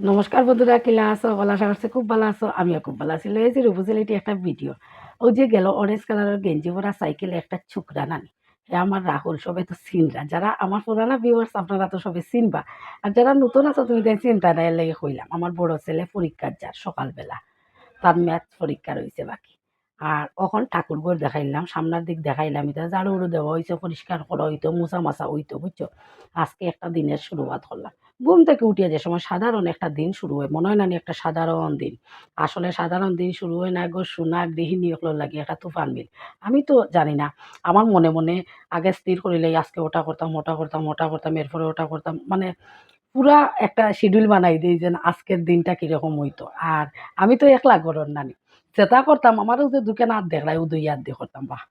নমস্কার বন্ধুরা কিলা আছো? ভালো আশা খুব ভালো আছো। আমিও খুব ভালো আছি। লয়েছি রূপসিল এটি একটা ভিডিও। ও যে গেল অরেঞ্জ কালারের গেঞ্জি পরা সাইকেলে একটা ছুকরা নানি। হে আমার রাহুল, সবে তো চিনরা। যারা আমার পুরানা ভিউয়ার্স আপনারা তো সবে চিনবা। আর যারা নতুন আছো, তুমি তাই চিন্তা নাই লেগে হইলাম। আমার বড় ছেলে পরীক্ষার যার সকালবেলা। তার ম্যাথ পরীক্ষা রয়েছে বাকি। আর এখন ঠাকুরঘর দেখাইলাম, সামনের দিক দেখাইলাম, এটা ঝাড়ু উড়ু দেওয়া হয়েছে পরিষ্কার করা হইতো মোছা মাছা হইতো, বুঝছ? আজকে একটা দিনের শুরুয়াত করলাম। ঘুম থেকে উঠিয়ে যে সময় সাধারণ একটা দিন শুরু হয়, মনে হয় না একটা সাধারণ দিন। আসলে সাধারণ দিন শুরু হয় না গো, সোনা, গৃহিণী ওগুলো লাগে একটা তুফান মিল আমি তো জানি না, আমার মনে মনে আগে স্থির করিলে আজকে ওটা করতাম ওটা করতাম ওটা করতাম, এরপরে ওটা করতাম মানে পুরা একটা শিডিউল বানাই দিই যে আজকের দিনটা কীরকম হইতো। আর আমি তো একলা গরর নানি যেটা করতাম, আমারও যে দুকে না দেখলাই ও দুই হাত দিয়ে করতাম, বাহ!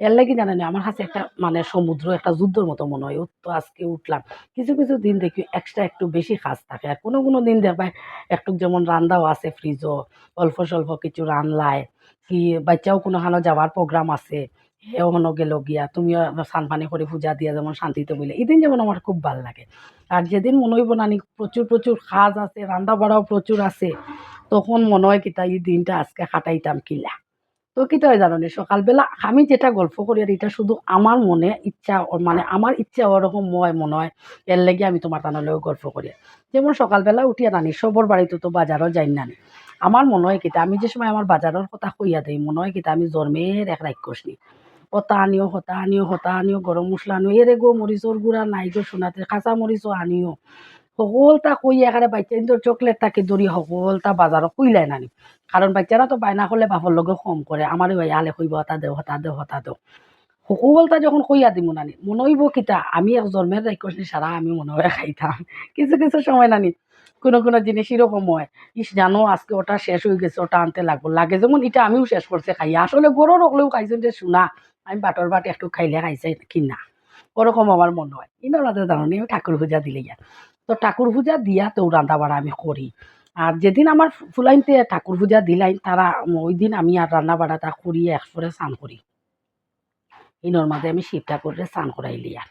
এর লাগি জানেন আমার কাছে একটা মানে সমুদ্র, একটা যুদ্ধর মতো মনে হয়। তো আজকে উঠলাম। কিছু কিছু দিন দেখি এক্সট্রা একটু বেশি কাজ থাকে। আর কোনো কোনো দিন দেখবাই একটু যেমন রান্দাও আছে ফ্রিজও অল্প স্বল্প কিছু রানলায় কি বাচ্চাও কোনোখানো যাওয়ার প্রোগ্রাম আছে হেও হনো গেল গিয়া, তুমিও সান পানি করে পূজা দিয়া যেমন শান্তিতে বলে এদিন যেমন আমার খুব ভালো লাগে। আর যেদিন মনে হইব নানি প্রচুর প্রচুর কাজ আছে রান্না বাড়াও প্রচুর আছে, তখন মনে হয় কিতা এই দিনটা আজকে কাটাইতাম কিলা। তো কি তো জানো নি সকালবেলা আমি যেটা গল্প করি আর এটা শুধু আমার মনে ইচ্ছা মানে আমার ইচ্ছা ওরকম ময় মনে হয়। এর লেগে আমি তোমার তানলেও গল্প করি। যেমন সকালবেলা উঠিয়া নানি সবর বাড়িতে তো বাজারও যাই নানি আমার মনে হয় কিতা আমি যে সময় আমার বাজারের কথা কইয়া দেই, মনে হয় কিতা আমি জন্মের এক রাক্ষস নি। হতা আনিও হতা আনিও হতা আনিও, গরম মশলা আনিও এরে গো মরিচর গুড়া, নাই গো সোনাতে, কাঁচা মরিচও আনিও। সকলটা কই এখানে বাচ্চা কিন্তু চকলেট তাকে দরি সকলটা বাজারত কইলাই নানি। কারণ বাচ্চারা তো বায়না করলে বাপর লগে কম করে আমারও ভাই আলে কইব হতা দেও হতা দেও হতা দেও। সকলটা যখন কইয়া দিব নানি মনে হইব কিতা? আমি এক জন্মের নি সারা আমি মনে হয় খাইতাম কিছু কিছু সময় নানি, কোনো কোনো জিনিস এরকম হয় ইস জানো, আজকে ওটা শেষ হয়ে গেছে ওটা আনতে লাগবো লাগে যেমন এটা আমিও শেষ করছে খাই। আসলে গরুর হলেও খাইছেন যে শুনা আমি বাটর বাট একটু খাইলে খাইছে কিনা। ওরকম আমার মনে হয় ইনার জানো আমি ঠাকুর পূজা দিলে গিয়া তো ঠাকুর পূজা দিয়া তো রান্না বাড়া আমি করি। আর যেদিন আমার ফুলাইনতে ঠাকুর পূজা দিলাইন, তারা ওই দিন আমি আর রান্না বাড়াটা করি একসরে স্নান করি। ইনোর মাঝে আমি শিব ঠাকুরের স্নান করাইলি আর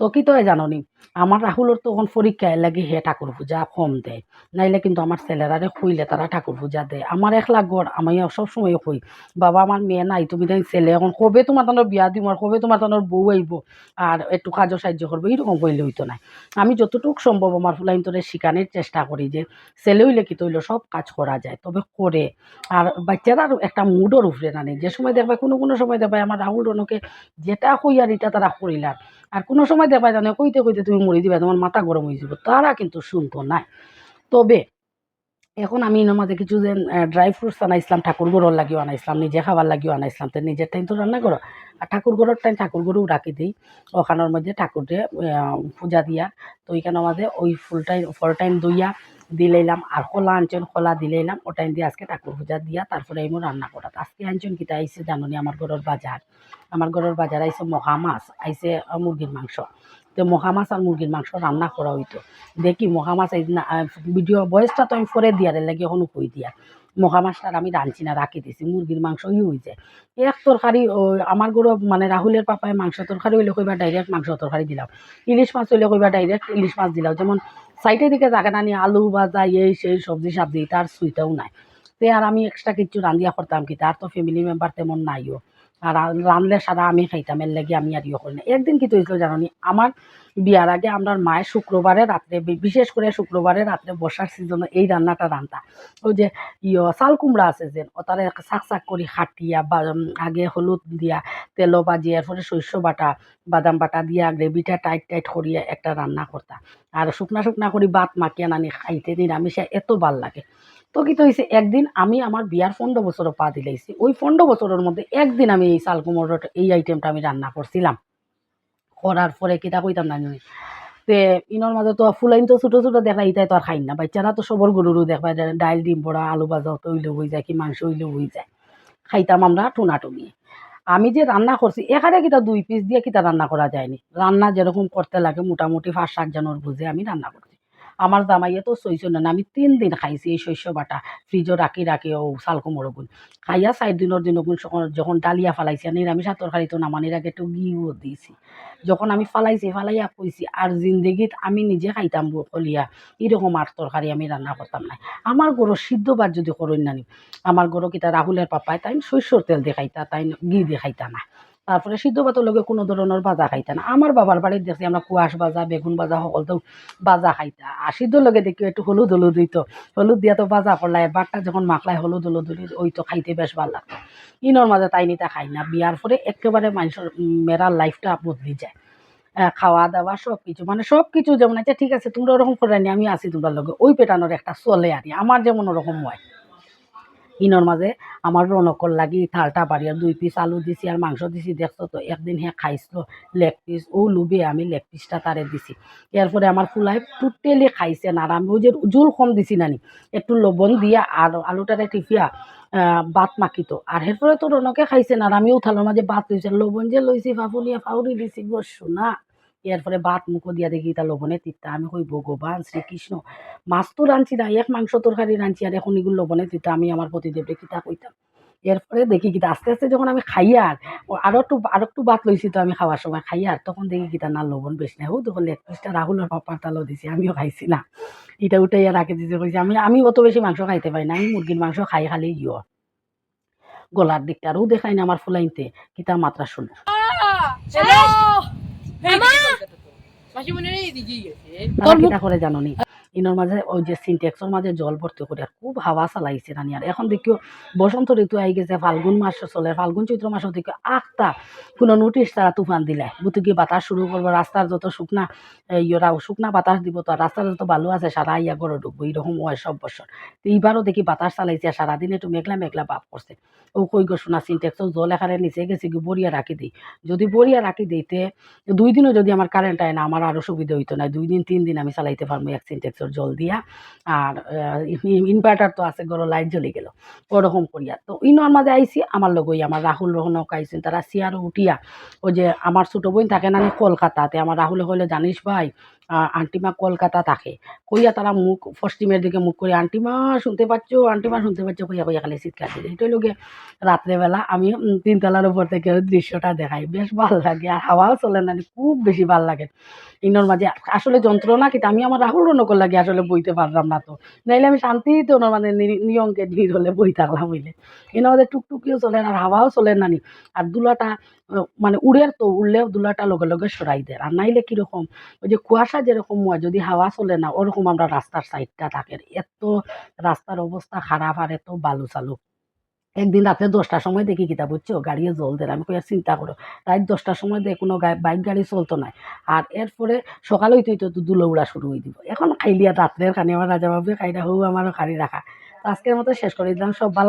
তো কি তো জানো নি আমার রাহুলের তখন পরীক্ষায় লাগে হে ঠাকুর পূজা, কম দেয় নাইলে কিন্তু আমার ছেলেরারে খুইলে তারা ঠাকুর পূজা দেয় আমার একলা গড় আমি সবসময় কই বাবা আমার মেয়ে নাই, তুমি তাই ছেলে। এখন কবে তোমার তানোর বিয়া দিব আর কবে তোমার তানোর বউ আইব আর একটু কাজও সাহায্য করবে এইরকম কইলে হইতো না আমি যতটুকু সম্ভব আমার ফুলাইন তোরে শিখানোর চেষ্টা করি যে, ছেলে হইলে কি তৈল সব কাজ করা যায়, তবে করে আর বাচ্চারা একটা মুডর উপরে নানে। যে সময় দেখবে কোনো কোনো সময় দেখবে আমার রাহুল রনকে যেটা কই আর এটা তারা করিলাম আর কোনো সময় দেখবা জানো কইতে কইতে তুমি মরে দিবা তোমার মাথা গরম হয়ে যাব তারা কিন্তু শুনতো না। তবে এখন আমি মাঝে কিছু যে ড্রাই ফ্রুটস আনাইছিলাম, ঠাকুর গরর লাগিও আনাইছিলাম, নিজে খাবার লাগিও আনাইছিলাম, তো নিজের টাইম তো রান্না করো। আর ঠাকুর গরর টাইম ঠাকুর গরু রাখি দিই। ওখানের মধ্যে ঠাকুরকে পূজা দিয়া। তো ওইখানে আমাদের ওই ফুল টাইম ফল টাইম দইয়া দিলাইলাম আর কলা আনছেন কলা দিলাইলাম ও টাইম দিয়ে আজকে ঠাকুর পূজা দিয়া তারপরে আমি রান্না করা আজকে আনছেন কিতা আইসে জানুনি আমার ঘরের বাজার। আমার ঘরের বাজার আইসে মহা মাছ, আইসে মুরগির মাংস। তো মহা মাছ আর মুরগির মাংস রান্না করা হইতো। দেখি মহা মাছ এই ভিডিও বয়সটা তো আমি পরে দিয়ার লাগে এখনও কই দিয়া। মহা মাছটা আমি রাঁধছি না, রাখি দিছি, মুরগির মাংস ই হয়ে যায়। এক তরকারি আমার গরু মানে রাহুলের পাপায় মাংস তরকারি হইলে কইবা ডাইরেক্ট মাংস তরকারি দিলাম। ইলিশ মাছ হইলে কইবা ডাইরেক্ট ইলিশ মাছ দিলাম। যেমন সাইডের দিকে জাগে না আলু ভাজা, এই সেই সবজি সাবজি, তার সুইটাও নাই। তে আর আমি এক্সট্রা কিছু রান্ধিয়া করতাম কি? তার তো ফ্যামিলি মেম্বার তেমন নাইও। আর সারা আমি খাইতাম, এর লাগে আমি আর ইয়ে করি না। একদিন কি হয়েছিল জানি আমার বিয়ার আগে আমরা মায়ের শুক্রবারে রাত্রে বিশেষ করে শুক্রবারে রাত্রে বর্ষার সিজনে এই রান্নাটা রান্তা। ওই যে ইয়ে চাল কুমড়া আছে যে ওটারে শাক শাক করি খাটিয়া বা আগে হলুদ দিয়া তেলো বাজি এরপরে শস্য বাটা, বাদাম বাটা দিয়া গ্রেভিটা টাইট টাইট করিয়া একটা রান্না করতা। আর শুকনা শুকনা করি বাত মাখিয়া নানি খাইতে নিরামিষে এত ভালো লাগে। তো কি তো হয়েছে একদিন আমি আমার বিয়ার পনেরো বছরও পা দিলাইছি। ওই পনেরো বছরের মধ্যে একদিন আমি এই চাল কুমড়োর এই আইটেমটা আমি রান্না করছিলাম। করার পরে কিতা কইতাম না জানি? তে ইনর মাঝে তো ফুলাইন তো ছোটো ছোটো দেখা ইতাই তো আর খাই না। বাচ্চারা তো সবর গরুরও দেখবা ডাইল, ডিম, বড়া, আলু ভাজা তো হইলে হয়ে যায় কি মাংস হইলে হয়ে যায়। খাইতাম আমরা টুনা টুনি আমি যে রান্না করছি, এখানে কিতা দুই পিস দিয়ে কিতা রান্না করা যায়নি। রান্না যেরকম করতে লাগে, মোটামুটি পাঁচ সাত জনের বুঝে আমি রান্না করছি। আমার জামাইয়ে তো সইছে না আমি তিন দিন খাইছি এই শস্য বাটা ফ্রিজও রাখি রাখি ও চাল কোমর গুণ খাইয়া চার দিনের দিন যখন ডালিয়া ফালাইছি নিরামিষ তরকারি তো নামানির আগে একটু ঘিও দিয়েছি যখন আমি ফালাইছি, ফালাইয়া কইছি আর জিন্দগিত আমি নিজে খাইতাম বলিয়া এরকম আর তরকারি আমি রান্না করতাম না আমার গরো সিদ্ধ ভাত যদি করেন নানি আমার গরো কিতা রাহুলের পাপায় তাই সরষের তেল দিয়ে খাইতা তাই ঘি দিয়ে খাইতা না তারপরে সিদ্ধ ভাতের লগে কোনো ধরনের ভাজা খাইতা না। আমার বাবার বাড়ির দেখছি আমরা কুয়াশ ভাজা, বেগুন ভাজা সকল তো ভাজা খাইতা। আর সিদ্ধ লগে দেখি একটু হলুদ হলুদ হইতো। হলুদ দিয়া তো ভাজা করলাই বাটটা যখন মাখলাই হলুদ হলুদ হলুদ ওই তো খাইতে বেশ ভালো লাগতো। ইনর মাঝে তাই নিতে খাই না। বিয়ার পরে একেবারে মানুষের মেরার লাইফটা বদলি যায়। খাওয়া দাওয়া সব কিছু মানে সব কিছু যেমন আছে ঠিক আছে, তোমরা ওরকম করে নি, আমি আছি তোমরা লগে। ওই পেটানোর একটা চলে আর আমার যেমন ওরকম হয়। ইনর মাঝে আমার রনকর লাগি থালটা বাড়ি আর দুই পিস আলু দিছি আর মাংস দিছি দেখছ তো একদিন হ্যাঁ খাইছিল লেগ পিস ও লুবে আমি লেগ পিসটা তারে দিছি। এরপরে আমার ফুলাই টোটেলি খাইছে না আর আমি ওই যে জোল কম দিছি নানি একটু লবণ দিয়া আর আলুটারে আহ, বাত মাখিত। আর এরপরে তো রনকে খাইছে না আর আমিও থালোর মাঝে বাত লইছে লবণ যে লইছি ফাফুলিয়া ফাউরি দিছি গো শোনা। এরপরে বাত মুখো দিয়া দেখি তা লবণে তিতা। আমি কই, ভগবান শ্রীকৃষ্ণ, মাছ তো রাঁধছি না, এক মাংস তরকারি রাঁধছি আর এখন এগুলো লবণে দিতে আমি আমার প্রতিদেবরে কিতা কইতাম? এরপরে দেখি কিতা, আস্তে আস্তে যখন আমি খাইয়ার আরও একটু আরও একটু বাত লইছি তো আমি খাওয়ার সময় খাইয়ার তখন দেখি কিতা, না, লবণ বেশি না ও তখন লেগ পিসটা রাহুলের পাপার তালও দিছি, আমিও খাইছি না। এটা উঠাইয়া রাখে দিতে কইছি, আমি আমি অত বেশি মাংস খাইতে পারি না, আমি মুরগির মাংস খাই খালি ইয়। গলার দিকটা আরও দেখাই না আমার ফুলাইতে কিতা মাত্রা শুনো। তারা মুখ করে জানো নি ইনোর মাঝে ওই যে সিনটেক্সের মাঝে জল ভর্তি করে, আর খুব হাওয়া চালাইছে রানি। আর এখন দেখিও বসন্ত ঋতু আই গেছে, ফাল্গুন মাস চলে, ফাল্গুন চৈত্র মাসও দেখি আটটা কোনো নোটিশ তারা তুফান দিলে। বুতুকি বাতাস শুরু করব, রাস্তার যত শুকনা ইয়েরা শুকনা বাতাস দিব তো, আর রাস্তার যত বালু আছে, সারা ইয়া গড়ে ঢুকবো, এইরকম হয় সব বছর। তো এইবারও দেখি বাতাস চালাইছে, আর সারাদিন একটু মেঘলা মেঘলা বাপ করছে। ও কই গো শোনা সিনটেক্সও জল এখানে নিচে গেছে কি বরিয়া রাখি দিই। যদি বরিয়া রাখি দিইতে, দুই দিনও যদি আমার কারেন্ট আয় না, আমার আরও সুবিধা হইতো না, দুই দিন, তিন দিন আমি চালাইতে পারব এক সিনটেক্সের জল দিয়া, আর ইনভার্টার তো আছে গরো লাইট জ্বলে গেল, ওরকম করিয়া। তো ইনোর মাঝে আইসি আমার লগই, আমার রাহুল রহনক আইসেন তারা সিয়ারও উঠিয়া, ওই যে আমার ছোটো বোন থাকে না কলকাতাতে, আমার রাহুলে হলে জানিস ভাই আন্টিমা কলকাতা থাকে। কইয়া তারা মুখ পশ্চিমের দিকে মুখ করে আন্টিমা শুনতে পাচ্ছ? আন্টিমা শুনতে পাচ্ছ? কইয়া কইয়া খালি চিৎকার দিলে। এটাই লোকে রাত্রেবেলা আমি তিনতলার উপর থেকে দৃশ্যটা দেখাই। বেশ ভালো লাগে আর হাওয়াও চলে না খুব বেশি ভালো লাগে। ইনোর মাঝে আসলে যন্ত্রণা কিন্তু আমি আমার রাহুল রনকর লাগে আসলে বইতে পারলাম না তো। নাইলে আমি শান্তিতে ওনার মানে নিয়মকে ধীর হলে বই থাকলাম হইলে। এনার মধ্যে টুকটুকিও চলে আর হাওয়াও চলে নানি আর দুলাটা মানে উড়ের তো উড়লেও দুলাটা লগে লগে সরাই দেয়। আর নাইলে কীরকম, ওই যে কুয়াশা যেরকম হয়, যদি হাওয়া চলে না, ওরকম আমরা রাস্তার সাইডটা থাকে। এত রাস্তার অবস্থা খারাপ আর এত বালু চালু। একদিন রাত্রে দশটার সময় দেখি কিতা বুঝছ? গাড়িও জল দেয়। আমি কই আর চিন্তা করো, রাত দশটার সময় দিয়ে কোনো বাইক গাড়ি চলতো না। আর এরপরে সকালে হইতে হইতে তো দুলো উড়া শুরু হয়ে দিব। এখন খাইলিয়া রাত্রের খানি আমার রাজা বাবু খাইরা, হু, আমারও খালি রাখা। আজকের মতো শেষ করে দিলাম। সব ভালো